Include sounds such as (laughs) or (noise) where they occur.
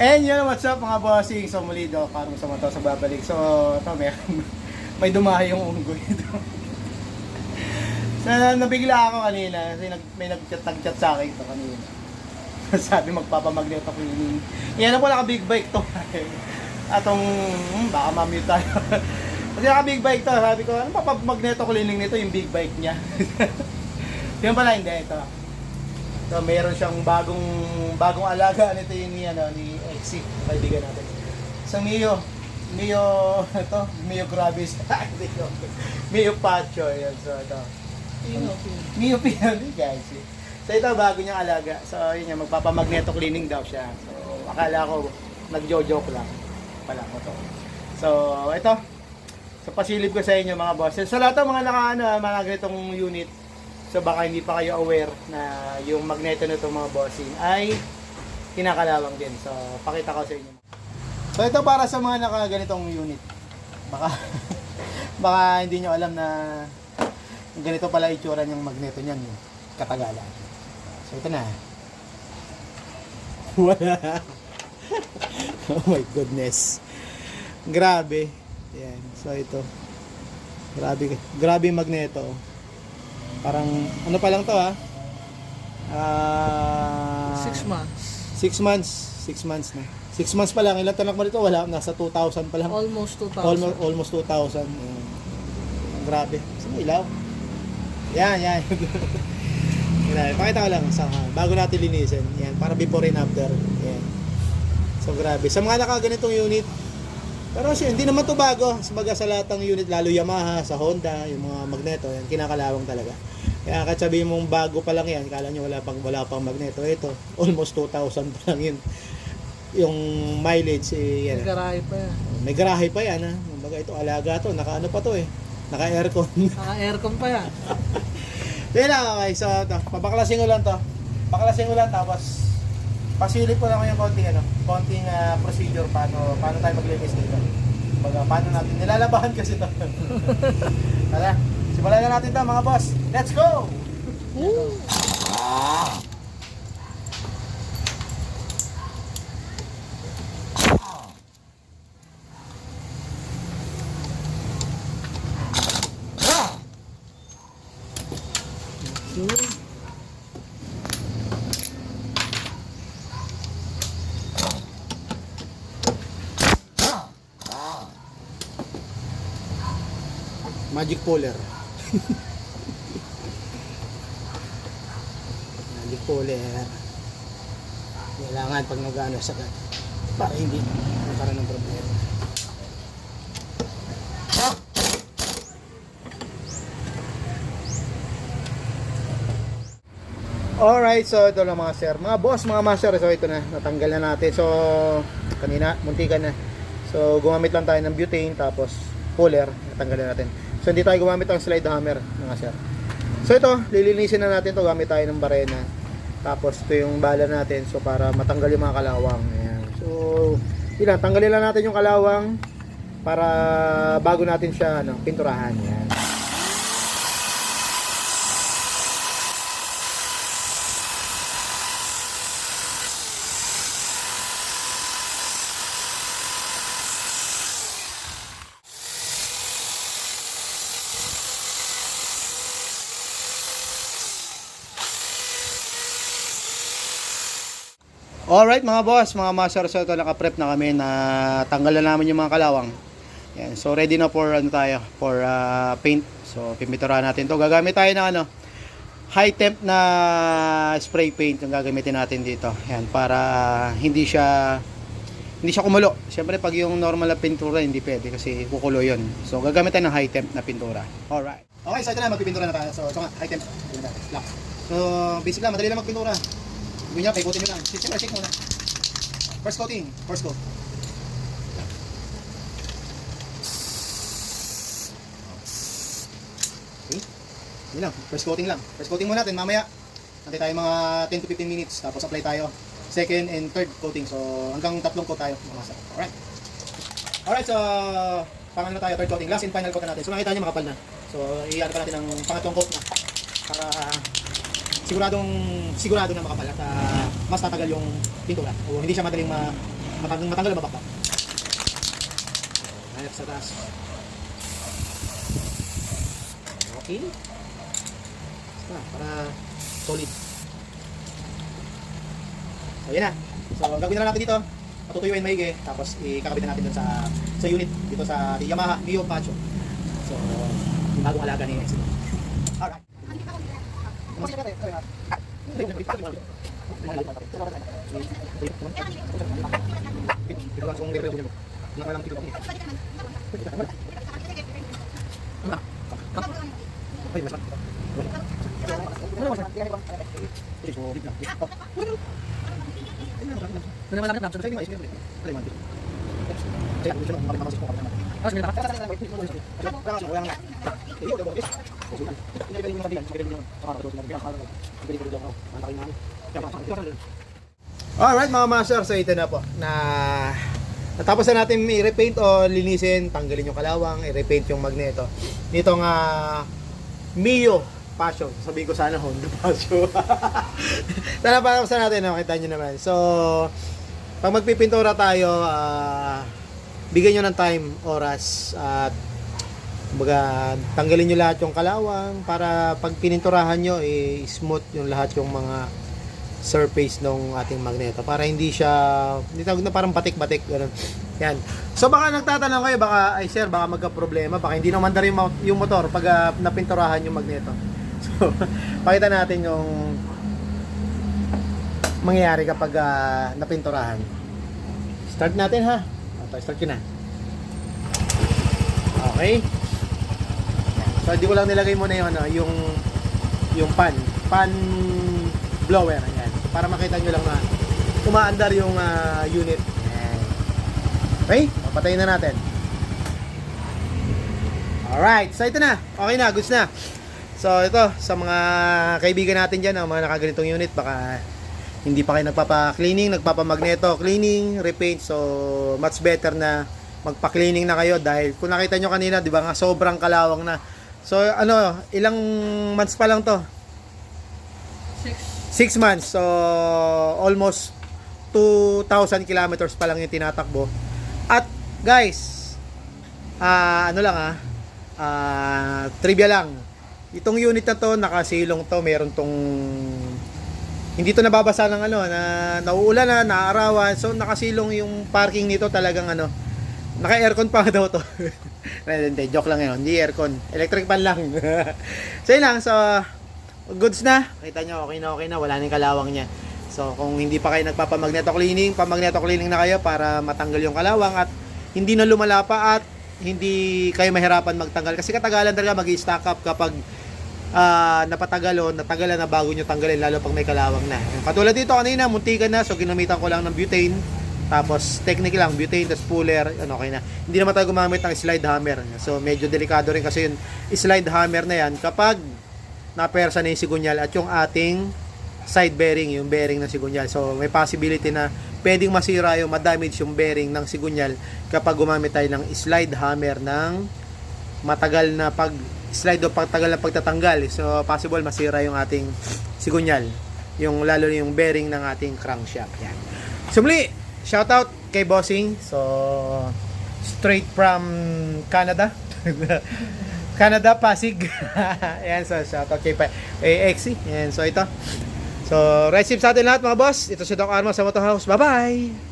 And yun, what's up mga bossing? So muli daw, parang sa mata sa babalik. So, ito, may, (laughs) may dumahay yung unggoy (laughs) ito. so, nabigla ako kanina kasi nag, may nag-chat sa akin ito kanina. (laughs) Sabi magpapamagnet ako yung... Yan ang wala ka big bike to. Atong, hmm, baka mamute tayo. kasi naka big bike to. Sabi ko, ano papamagneto ko lining nito yung big bike niya. Yun pala, hindi. Ito. So, meron siyang bagong bagong alaga nito yung ni ano ni Exi, kaibigan natin. Sa Mio, Mio (laughs) ito, Mio Gravis. (laughs) Mio Pacho yan. So ito. Mio Pinali (laughs) guys. So ito bago niyang alaga. So yun yung magpapamagneto cleaning daw siya. So akala ko nagjo-joke lang. Pala ko to. So ito. So pasilip ko sa inyo mga boss. Sa lahat ng mga naka ano, mga ganitong unit, So baka hindi pa kayo aware na yung magneto nito mga bossing ay kinakalawang din. So pakita ko sa inyo. So ito para sa mga nakaganitong unit. Baka (laughs) baka hindi nyo alam na ganito pala itsura ng magneto niyan, katagalan. So ito na. (laughs) Wala. oh my goodness. Grabe. Yan. So ito. Grabe. Grabe magneto. Parang, ano pa lang to ha? Ah... Six months. Six months. Six months na. Six months pa lang. Ilang tanak mo dito? Wala. Nasa 2,000 pa lang. Almost 2,000. Almost, almost 2,000. Ayan. Ang grabe. Saan ilaw? Yan, yan. (laughs) yan. Pakita ko lang sa bago natin linisin. Yan, para before and after. Yan. So grabe. Sa mga nakaganitong unit, pero siya, hindi naman to bago. Sabaga sa lahat ng unit, lalo Yamaha, sa Honda, yung mga magneto, yan, kinakalawang talaga. Kaya kahit sabihin mong bago pa lang yan, kala nyo wala pang, wala pang magneto. Ito, (laughs) almost 2,000 pa lang yun. Yung mileage, eh, yan. May garahe pa yan. May garahe pa yan ha. Kumbaga ito alaga to, naka ano pa to eh. Naka aircon. (laughs) Naka-aircon pa yan. (laughs) Yan lang okay. So ito, pabaklasin ko lang to. Baklasin ko lang tapos pasilip ko lang yung konting ano, konting ah, procedure paano paano tayo maglinis dito. Kumbaga paano natin nilalabahan kasi to. Tara, simulan na natin to mga boss. Let's go! Magic puller. Magic puller. Kailangan pag nag-ano sa para hindi magkaroon ng problema. Alright, so ito lang mga sir. Mga boss, mga master, so ito na, natanggal na natin. So, kanina, muntikan na. So, gumamit lang tayo ng butane, tapos puller, natanggal na natin. So, hindi tayo gumamit ng slide hammer, mga sir. So, ito, lilinisin na natin to gamit tayo ng barena. Tapos, ito yung bala natin, so para matanggal yung mga kalawang. Ayan. So, lang, tanggalin lang natin yung kalawang para bago natin siya ano, pinturahan. Ayan. Alright mga boss, mga master, so ito naka-prep na kami na tanggalan namin yung mga kalawang. Yan, so ready na for ano tayo, for uh, paint. So pipinturahan natin to. Gagamit tayo ng ano, high temp na spray paint yung gagamitin natin dito. Yan, para uh, hindi siya hindi siya kumulo. Siyempre pag yung normal na pintura hindi pwede kasi kukulo yun. So gagamit tayo ng high temp na pintura. Alright. Okay, so ito na magpipintura na tayo. So ito nga, high temp. So basic lang, madali lang magpintura. Gawin niya, paikutin nyo lang. Shake, shake, shake muna. First coating. First coat. Okay. Yun lang. First coating lang. First coating muna natin. Mamaya, natin tayo mga 10 to 15 minutes. Tapos apply tayo. Second and third coating. So, hanggang tatlong coat tayo. Mamasa. Alright. Alright, so, pangalan na tayo. Third coating. Last and final coat na natin. So, nakita nyo makapal na. So, i-ano pa natin ng pangatlong coat na. Para siguradong sigurado na makapal at ah, mas tatagal yung pintura o hindi siya madaling ma matang matanggal ang babak. Ayan sa taas. Okay. Basta, para solid. So, yan na. So, gagawin na natin dito, patutuyuin maigi, tapos ikakabit na natin dun sa sa unit dito sa Yamaha Mio Pacho. So, yung bagong alaga ni Exit. Alright. Ano naman Alright mga master, so ito na po na natapos na natin i-repaint o linisin, tanggalin yung kalawang, i-repaint yung magneto. Nito nga Mio Passion. Sabihin ko sana Honda Passion. sana pa sa natin, nakita nyo naman. So, pag magpipintura tayo, ah, bigyan nyo ng time, oras, at Baga, tanggalin nyo lahat yung kalawang para pag pininturahan nyo, eh, smooth yung lahat yung mga surface ng ating magneto para hindi siya hindi tawag na parang batik-batik ganun. Yan. So baka nagtatanong kayo baka ay sir baka magka-problema baka hindi naman rin yung, motor pag ah, napinturahan yung magneto. (laughs) So pakita natin yung mangyayari kapag ah, napinturahan. Start natin ha. Ito, start ko na. Okay. So hindi ko lang nilagay muna yung ano, yung yung pan, pan blower ayan. Para makita nyo lang na umaandar yung ah, unit. Ayan. Okay, papatayin na natin. Alright, so ito na. Okay na, goods na. So ito, sa mga kaibigan natin dyan, ang mga nakaganitong unit, baka hindi pa kayo nagpapa-cleaning, nagpapamagneto, cleaning, repaint. So much better na magpa-cleaning na kayo dahil kung nakita nyo kanina, di ba nga sobrang kalawang na. So ano, ilang months pa lang to? Six. 6 months. So, almost 2,000 kilometers pa lang yung tinatakbo. At, guys, ah ano lang ah, ah, trivia lang. Itong unit na to, nakasilong to, meron tong hindi to nababasa ng ano, na nauulan na, naarawan. So, nakasilong yung parking nito talagang ano, naka-aircon pa daw to. (laughs) Hindi, joke lang yun. Hindi aircon. Electric fan lang. (laughs) so, yun lang. So, goods na. Kita nyo, okay na okay na. Wala nang kalawang niya. So, kung hindi pa kayo nagpapamagneto cleaning, pamagneto cleaning na kayo para matanggal yung kalawang at hindi na lumala pa at hindi kayo mahirapan magtanggal. Kasi katagalan talaga mag stack up kapag ah, napatagal o natagalan na bago nyo tanggalin lalo pag may kalawang na. Katulad dito kanina, muntikan na so ginamitan ko lang ng butane tapos technique lang, butane, tapos puller, ano, okay na. Hindi naman tayo gumamit ng slide hammer. So medyo delikado rin kasi yung slide hammer na yan kapag napersa na yung sigunyal at yung ating side bearing, yung bearing ng sigunyal. So may possibility na pwedeng masira yung madamage yung bearing ng sigunyal kapag gumamit tayo ng slide hammer ng matagal na pag slide o pagtagal na pagtatanggal. So possible masira yung ating sigunyal. Yung lalo na yung bearing ng ating crankshaft. Yan. So shout out kay Bossing. So straight from Canada. (laughs) Canada, Pasig. (laughs) Ayan, so shout out kay, Exy. Ayan, so ito. So, safe sa atin lahat mga boss. Ito si Doc Arma sa Motor House. Bye-bye!